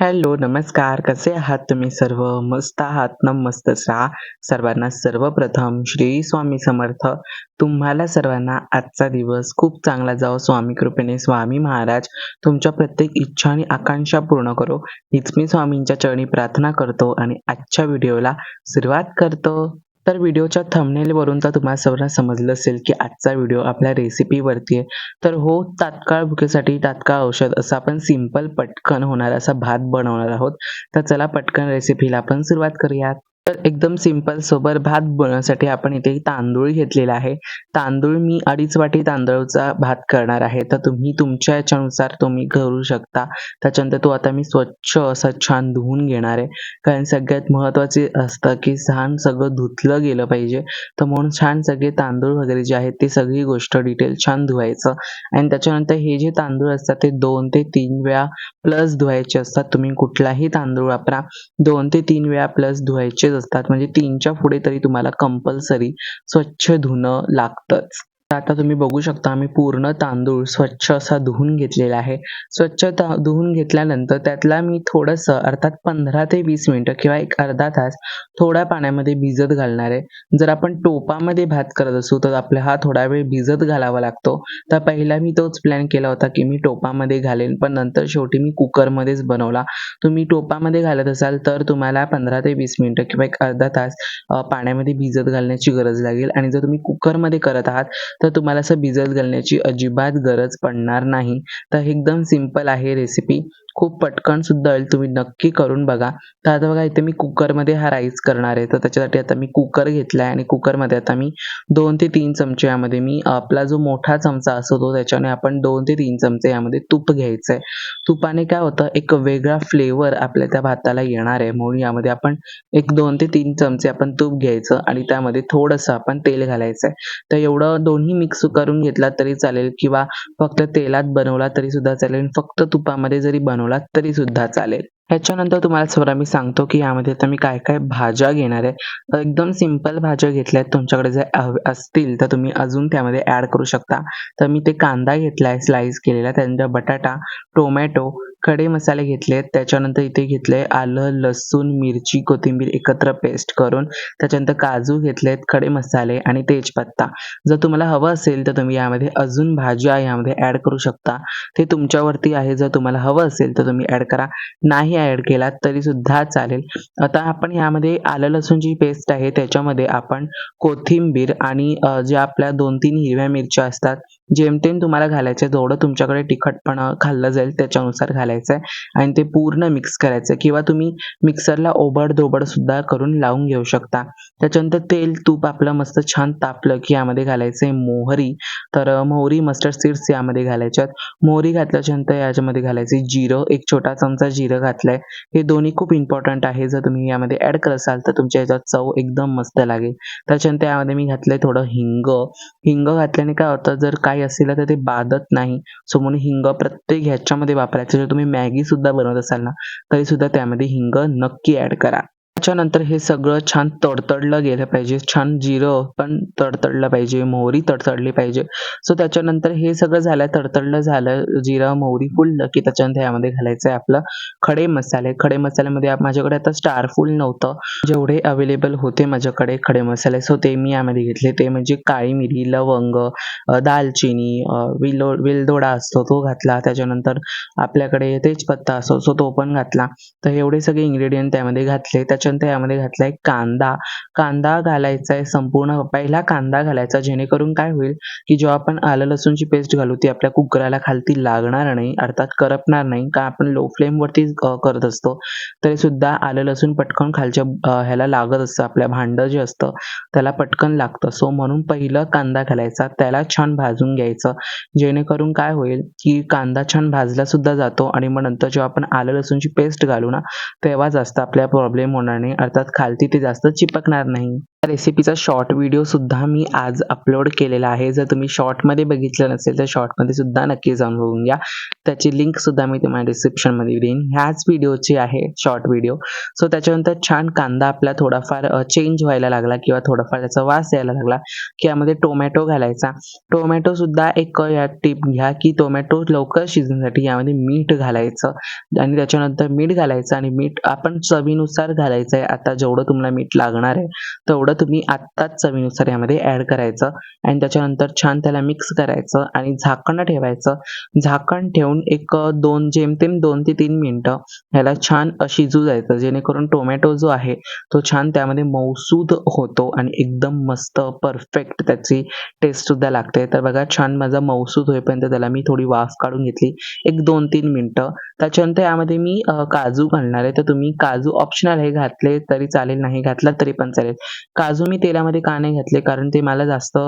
Hello, नमस्कार. कसे आहात तुम्ही सर्व? मस्त आहात ना? मस्तच राहा. सर्वांना सर्वप्रथम श्री स्वामी समर्थ. तुम्हाला सर्वांना आजचा दिवस खूप चांगला जावो स्वामी कृपेने. स्वामी महाराज तुमच्या प्रत्येक इच्छा आणि आकांक्षा पूर्ण करो, हीच मी स्वामींच्या चरणी प्रार्थना करतो आणि आजच्या व्हिडिओला सुरुवात करतो. तर व्हिडिओच्या थंबनेलवरून तर तुम्हाला सर्वांना समजलं असेल की आजचा व्हिडिओ आपल्या रेसिपीवरती आहे. तर हो, तात्काळ भुकेसाठी तात्काळ औषध असं आपण सिंपल पटकन होणार असा भात बनवणार आहोत. तर चला पटकन रेसिपीला आपण सुरुवात करूयात. तर एकदम सिंपल सोबर भात बनवण्यासाठी आपण इथे तांदूळ घेतलेला आहे. तांदूळ मी अडीच वाटी तांदळाचा भात करणार आहे. तर तुम्ही तुमच्या याच्यानुसार तुम्ही करू शकता. त्याच्यानंतर तो आता मी स्वच्छ असा छान धुवून घेणार आहे. कारण सगळ्यात महत्त्वाचे असतं की छान सगळं धुतलं गेलं पाहिजे. तर म्हणून छान सगळे तांदूळ वगैरे जे आहेत ते सगळी गोष्ट डिटेल छान धुवायचं आणि त्याच्यानंतर हे जे तांदूळ असतात ते दोन ते तीन वेळा प्लस धुवायचे असतात. तुम्ही कुठलाही तांदूळ वापरा. दोन ते तीन वेळा प्लस धुवायचे असतात. म्हणजे तीनच्या पुढे तरी तुम्हाला कंपल्सरी स्वच्छ धुणं लागतंच. आता तुम्ही बघू शकता मी पूर्ण तांदूळ स्वच्छ असा धुवून घेतलेला आहे. स्वच्छ धुवून घेतल्यानंतर त्यातला मी थोडंसं अर्थात 15 ते वीस मिनिटं किंवा एक अर्धा तास थोड्या पाण्यामध्ये भिजत घालणार आहे. जर आपण टोपामध्ये भात करत असू तर आपला हा थोडा वेळ भिजत घालावा लागतो. तर पहिला मी तोच प्लॅन केला होता की मी टोपामध्ये घालेन, पण नंतर शेवटी मी कुकरमध्येच बनवला. तुम्ही टोपामध्ये घालत असाल तर तुम्हाला 15 ते वीस मिनिटं किंवा एक अर्धा तास पाण्यामध्ये भिजत घालण्याची गरज लागेल आणि जर तुम्ही कुकरमध्ये करत आहात तर तुम्हाला असं भिजत घालण्याची अजिबात गरज पडणार नाही. तर एकदम सिंपल आहे रेसिपी. खूप पटकन सुद्धा होईल. तुम्ही नक्की करून बघा. तर आता बघा इथे मी कुकरमध्ये हा राईस करणार आहे. तर त्याच्यासाठी आता मी कुकर घेतला आहे आणि कुकरमध्ये आता मी दोन ते तीन चमचे यामध्ये मी आपला जो मोठा चमचा असतो तो त्याच्याने आपण दोन ते तीन चमचे यामध्ये तूप घ्यायचं आहे. तुपाने काय होतं एक वेगळा फ्लेवर आपल्या त्या भाताला येणार आहे. म्हणून यामध्ये आपण एक दोन ते तीन चमचे आपण तूप घ्यायचं आणि त्यामध्ये थोडंसं आपण तेल घालायचं आहे. तर एवढं दोन्ही मिक्स करून घेतला तरी चालेल किंवा फक्त तेलात बनवला तरी सुद्धा चालेल. फक्त तुपामध्ये जरी बनवला बनवलात तरी सुद्धा चालेल. ह्याच्यानंतर तुम्हाला सर मी सांगतो की यामध्ये आता मी काय काय भाज्या घेणार आहे. एकदम सिंपल भाज्या घेतल्या आहेत. तुमच्याकडे जर असतील तर तुम्ही अजून त्यामध्ये ॲड करू शकता. तर मी ते कांदा घेतला आहे स्लाइस केलेला, त्यानंतर बटाटा, टोमॅटो, खडे मसाले घेतले त्याच्यानंतर इथे घेतले आलं, लसूण, मिरची, कोथिंबीर एकत्र पेस्ट करून. त्याच्यानंतर काजू घेतलेत, खडे मसाले आणि तेजपत्ता. जर तुम्हाला हवं असेल तर तुम्ही यामध्ये अजून भाज्या यामध्ये ॲड करू शकता. ते तुमच्यावरती आहे. जर तुम्हाला हवं असेल तर तुम्ही ॲड करा. नाही ॲड केलात तरी सुद्धा चालेल. आता आपण यामध्ये आलं लसूणची पेस्ट आहे त्याच्यामध्ये आपण कोथिंबीर आणि ज्या आपल्या 2-3 हिरव्या मिरच्या असतात जेमतेम तुम्हाला घालायचं आहे. जेवढं तुमच्याकडे तिखटपणा खाल्लं जाईल त्याच्यानुसार घालायचं आहे आणि ते पूर्ण मिक्स करायचं आहे किंवा तुम्ही मिक्सरला ओबड-धोबड सुद्धा करून लावून घेऊ शकता. त्याच्यानंतर तेल, तूप आपलं मस्त छान तापलं की यामध्ये घालायचं आहे मोहरी. तर मोहरी, मस्टर्ड सीड्स यामध्ये घालायच्यात. मोहरी घातल्याच्यानंतर याच्यामध्ये घालायचे जिरं, एक छोटा चमचा जिरं घातलंय. हे दोन्ही खूप इम्पॉर्टंट आहे. जर तुम्ही यामध्ये ॲड करत असाल तर तुमच्या याच्यात चव एकदम मस्त लागेल. त्याच्यानंतर यामध्ये मी घातलंय थोडं हिंग. हिंग घातल्याने काय होतं जर काही असेल तर ते बाधत नाही. सो म्हणून हिंग प्रत्येक ह्याच्यामध्ये वापरायचं. जर तुम्ही मॅगी सुद्धा बनवत असाल ना तरी सुद्धा त्यामध्ये हिंग नक्की ॲड करा. त्याच्यानंतर हे सगळं छान तडतडलं गेलं पाहिजे. छान जिरं पण तडतडलं पाहिजे, मोहरी तडतडली पाहिजे. सो त्याच्यानंतर हे सगळं झालं, तडतडलं झालं, जिरं, मोहरी फुललं की त्याच्यानंतर यामध्ये घालायचं आहे आपलं खडे मसाले. खडे मसाल्यामध्ये माझ्याकडे आता स्टारफुल नव्हतं. जेवढे अवेलेबल होते माझ्याकडे खडे मसाले सो ते मी यामध्ये घेतले. ते म्हणजे काळी मिरी, लवंग, दालचिनी, विलो वेलदोडा असतो तो घातला. त्याच्यानंतर आपल्याकडे तेजपत्ता असतो सो तो पण घातला. तर एवढे सगळे इंग्रेडियंट त्यामध्ये घातले. त्याच्या त्याच्यानंतर यामध्ये घातला आहे कांदा. कांदा घालायचा आहे संपूर्ण पहिला कांदा घालायचा जेणेकरून काय होईल की जेव्हा आपण आलं लसूणची पेस्ट घालू ती आपल्या कुकराला खालती लागणार नाही. अर्थात करपणार नाही. का आपण लो फ्लेमवरती करत असतो. तरी सुद्धा आलं लसूण पटकन खालच्या ह्याला लागत असतं. आपल्या भांडं जे असतं त्याला पटकन लागतं. सो म्हणून पहिलं कांदा घालायचा. त्याला छान भाजून घ्यायचं. जेणेकरून काय होईल की कांदा छान भाजला सुद्धा जातो आणि मग नंतर जेव्हा आपण आलं लसूणची पेस्ट घालू ना तेव्हा जास्त आपल्या प्रॉब्लेम होणार नाही. अर्थात खालती ते जास्त चिपकणार नाही. रेसिपीचा शॉर्ट व्हिडिओ सुद्धा मी आज अपलोड केलेला आहे. जर तुम्ही शॉर्टमध्ये बघितलं नसेल तर शॉर्टमध्ये सुद्धा नक्की जाऊन बघून घ्या. त्याची लिंक सुद्धा मी तुम्हाला डिस्क्रिप्शनमध्ये देईन. ह्याच व्हिडिओची आहे शॉर्ट व्हिडिओ सो त्याच्यानंतर छान कांदा आपला थोडाफार चेंज व्हायला लागला किंवा थोडाफार त्याचा वास यायला लागला की यामध्ये टोमॅटो घालायचा. टोमॅटो सुद्धा एक या टिप घ्या की टोमॅटो लवकर शिजण्यासाठी यामध्ये मीठ घालायचं आणि त्याच्यानंतर मीठ घालायचं आणि मीठ आपण चवीनुसार घालायचं आहे आता जेवढं तुम्हाला मीठ लागणार आहे तेवढं तुम्ही आत्ताच चवीनुसार यामध्ये ॲड करायचं. आणि त्याच्यानंतर छान त्याला मिक्स करायचं आणि झाकण ठेवायचं. झाकण ठेवून एक दोन जेमतेम दोन ते तीन मिनटं ह्याला छान शिजू जायचं. जेणेकरून टोमॅटो जो आहे तो छान त्यामध्ये मौसूद होतो आणि एकदम मस्त परफेक्ट त्याची टेस्टसुद्धा लागते. तर बघा छान माझा मौसूद होईपर्यंत त्याला मी थोडी वाफ काढून घेतली. एक दोन तीन मिनटं. त्याच्यानंतर यामध्ये मी काजू घालणार आहे. तर तुम्ही काजू ऑप्शनल हे घातले तरी चालेल नाही घातला तरी पण चालेल. काजू मी तेलामध्ये का नाही घातले? कारण ते मला जास्त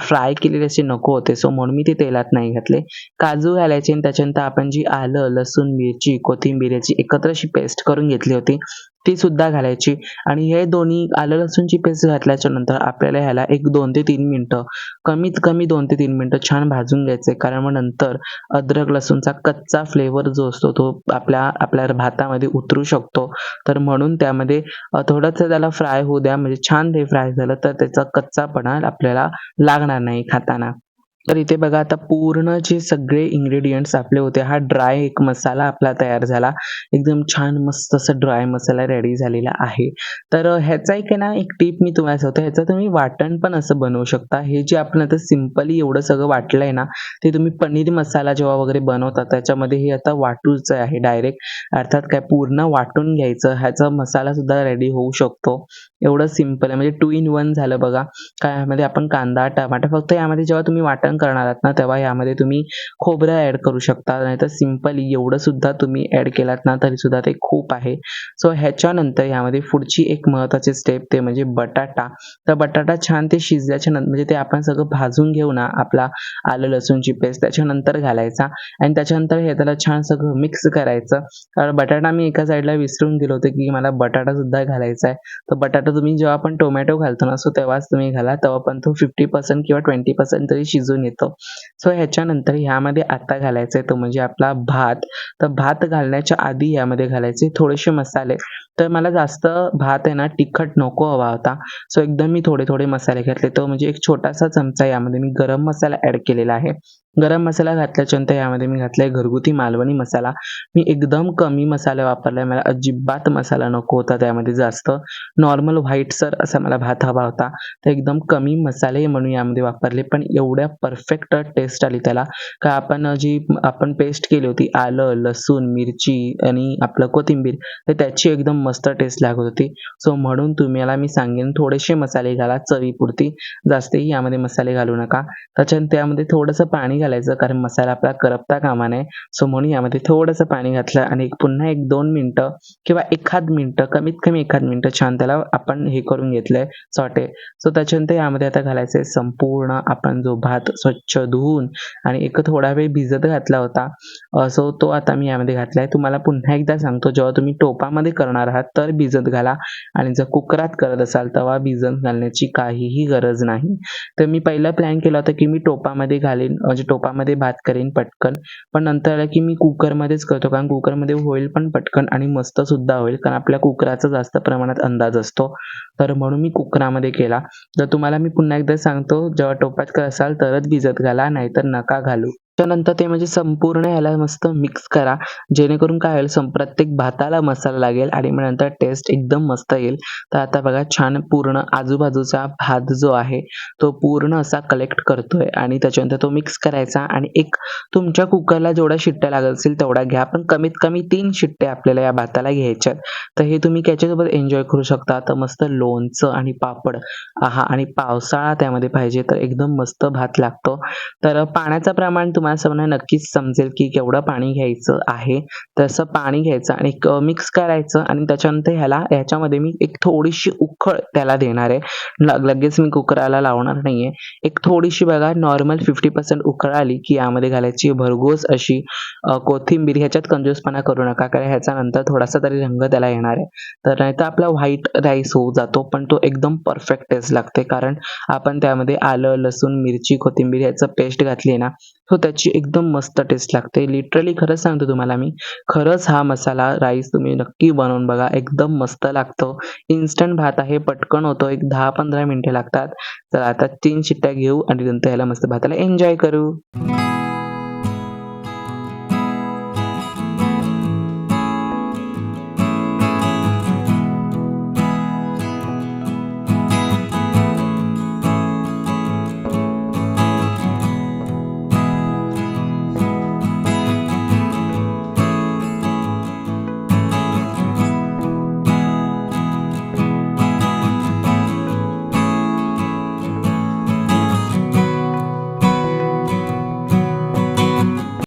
फ्राय केलेले असे नको होते. सो म्हणून मी ते तेलात नाही घातले. काजू घालायचे आणि त्याच्यानंतर आपण जी आलं लसूण मिरची कोथिंबीर याची एकत्र अशी पेस्ट करून घेतली होती. ती सुद्धा घालायची. आणि हे दोन्ही आलं लसूणची पेस्ट घातल्याच्या नंतर आपल्याला ह्याला एक दोन ते तीन मिनटं कमीत कमी दोन ते तीन मिनटं छान भाजून घ्यायचे. कारण मग नंतर अद्रक लसूणचा कच्चा फ्लेवर जो असतो तो आपल्या आपल्या भातामध्ये उतरू शकतो. तर म्हणून त्यामध्ये थोडंसं त्याला फ्राय होऊ द्या. म्हणजे छान ते फ्राय झालं तर त्याचा कच्चापणा आपल्याला लागणार नाही खाताना. तर इथे बघा आता पूर्ण जे सगळे इंग्रेडियंट्स आपले होते हा ड्राय एक मसाला आपला तयार झाला. एकदम छान मस्त असं ड्राय मसाला रेडी झालेला आहे. तर ह्याचा एक आहे ना एक टीप मी तुम्हाला सांगतो. ह्याचं तुम्ही वाटण पण असं बनवू शकता. हे जे आपण आता सिम्पली एवढं सगळं वाटलं आहे ना ते तुम्ही पनीर मसाला जेव्हा वगैरे बनवता त्याच्यामध्ये हे आता वाटूचं आहे डायरेक्ट अर्थात काय पूर्ण वाटून घ्यायचं. ह्याचा मसाला सुद्धा रेडी होऊ शकतो. एवढं सिंपल आहे. म्हणजे टू इन वन झालं बघा. काय यामध्ये आपण कांदा टमाटर फक्त यामध्ये जेव्हा तुम्ही वाटण करणार आहात ना तेव्हा यामध्ये तुम्ही खोबरं ॲड करू शकता. नाहीतर सिंपल एवढं सुद्धा तुम्ही ॲड केलात ना तरी सुद्धा ते खूप आहे. सो ह्याच्यानंतर यामध्ये पुढची एक महत्त्वाची स्टेप ते म्हणजे बटाटा. तर बटाटा छान ते शिजल्याच्या नंतर म्हणजे ते आपण सगळं भाजून घेऊ ना आपला आलं लसूणची पेस्ट त्याच्यानंतर घालायचा. आणि त्याच्यानंतर हे त्याला छान सगळं मिक्स करायचं. कारण बटाटा मी एका साईडला विसरून गेलो होते की मला बटाटा सुद्धा घालायचा आहे. तर बटाटा तुम्ही जेव्हा आपण टोमॅटो घालतो ना सो तेव्हाच तुम्ही घाला. तेव्हा पण तो फिफ्टी पर्सेंट किंवा ट्वेंटी पर्सेंट तरी शिजून येतं. सो ह्याच्यानंतर ह्यामध्ये आता घालायचं आहे तो म्हणजे आपला भात. तर भात घालण्याच्या आधी यामध्ये घालायचे थोडेसे मसाले. तर मला जास्त भात आहे ना तिखट नको हवा होता. सो एकदम मी थोडे थोडे मसाले घातले. तर म्हणजे एक छोटासा चमचा यामध्ये मी गरम मसाला ॲड केलेला आहे. गरम मसाला घातल्याच्यानंतर यामध्ये मी घातला आहे घरगुती मालवणी मसाला. मी एकदम कमी मसाला वापरला आहे मला अजिबात मसाला नको होता त्यामध्ये जास्त. नॉर्मल व्हाईट सर असा मला भात हवा होता. तर एकदम कमी मसाले म्हणून यामध्ये वापरले. पण एवढ्या परफेक्ट टेस्ट आली त्याला. का आपण जी आपण पेस्ट केली होती आलं लसूण मिरची आणि आपलं कोथिंबीर तर त्याची एकदम मस्त टेस्ट लागत होती. सो म्हणून तुम्हाला मी सांगेन थोडेसे मसाले घाला चवीपुरती. जास्तही यामध्ये मसाले घालू नका. त्याच्यानंतर त्यामध्ये थोडंसं पाणी घालायचं कारण मसाला आपला करपता कामा नये सो म्हणून यामध्ये थोडंसं पाणी घातलं आणि पुन्हा एक दोन मिनटं किंवा एखाद मिनटं कमीत कमी एखाद मिनटं छान त्याला आपण हे करून घेतलंय सॉटे सो त्याच्यानंतर यामध्ये आता घालायचं संपूर्ण आपण जो भात स्वच्छ धुवून आणि एक थोडा वेळ भिजत घातला होता. सो तो आता मी यामध्ये घातला आहे तुम्हाला पुन्हा एकदा सांगतो जेव्हा तुम्ही टोपामध्ये करणार आहात तर भिजत घाला. आणि जर कुकरात करत असाल तेव्हा भिजत घालण्याची काहीही गरज नाही. तर मी पहिला प्लॅन केला होता की मी टोपामध्ये घालेन म्हणजे टोपामध्ये भात करेन पटकन. पण नंतर आलं की मी कुकरमध्येच करतो कारण कुकरमध्ये होईल पण पटकन आणि मस्त सुद्धा होईल कारण आपल्या कुकराचा जास्त प्रमाणात अंदाज असतो. तर म्हणून मी कुकरामध्ये केला. तर तुम्हाला मी पुन्हा एकदा सांगतो जेव्हा टोपात करत असाल तरच भिजत घाला नाहीतर नका घालू. त्यानंतर ते म्हणजे संपूर्ण ह्याला मस्त मिक्स करा. जेणेकरून काय होईल सं प्रत्येक भाताला मसाला लागेल आणि मग नंतर टेस्ट एकदम मस्त येईल. तर आता बघा छान पूर्ण आजूबाजूचा भात जो आहे तो पूर्ण असा कलेक्ट करतोय आणि त्याच्यानंतर तो मिक्स करायचा आणि एक तुमच्या कुकरला जेवढ्या शिट्ट्या लागत असेल तेवढा घ्या. पण कमीत कमी तीन शिट्ट्या आपल्याला या भाताला घ्यायच्यात तर हे तुम्ही त्याच्यासोबत एन्जॉय करू शकता. तर मस्त लोणचं आणि पापड. आहा आणि पावसाळा त्यामध्ये पाहिजे तर एकदम मस्त भात लागतो. तर पाण्याचं प्रमाण तुम्हाला सर्वांना नक्कीच समजेल की केवढं पाणी घ्यायचं आहे. तसं पाणी घ्यायचं आणि मिक्स करायचं आणि त्याच्यानंतर ह्याला ह्याच्यामध्ये मी एक थोडीशी उकळ त्याला देणार आहे. लगेच मी कुकराला लावणार नाहीये. एक थोडीशी बघा नॉर्मल फिफ्टी पर्सेंट उखळ आली की यामध्ये घालायची भरघोस अशी कोथिंबीर ह्याच्यात कंजूसपणा करू नका कारण ह्याच्या नंतर थोडासा तरी रंग त्याला येणार आहे. तर नाही तर आपला व्हाईट राईस होऊ जातो पण तो एकदम परफेक्ट टेस्ट लागते. कारण आपण त्यामध्ये आलं लसूण मिरची कोथिंबीर ह्याचं पेस्ट घातली आहे ना सो त्याची एकदम मस्त टेस्ट लागते. लिटरली खरंच सांगतो तुम्हाला मी. खरंच हा मसाला राईस तुम्ही नक्की बनवून बघा. एकदम मस्त लागतो. इन्स्टंट भात आहे पटकन होतो. एक दहा पंधरा मिनटे लागतात. तर आता तीन शिट्ट्या घेऊ आणि नंतर ह्याला मस्त भाताला एन्जॉय करू.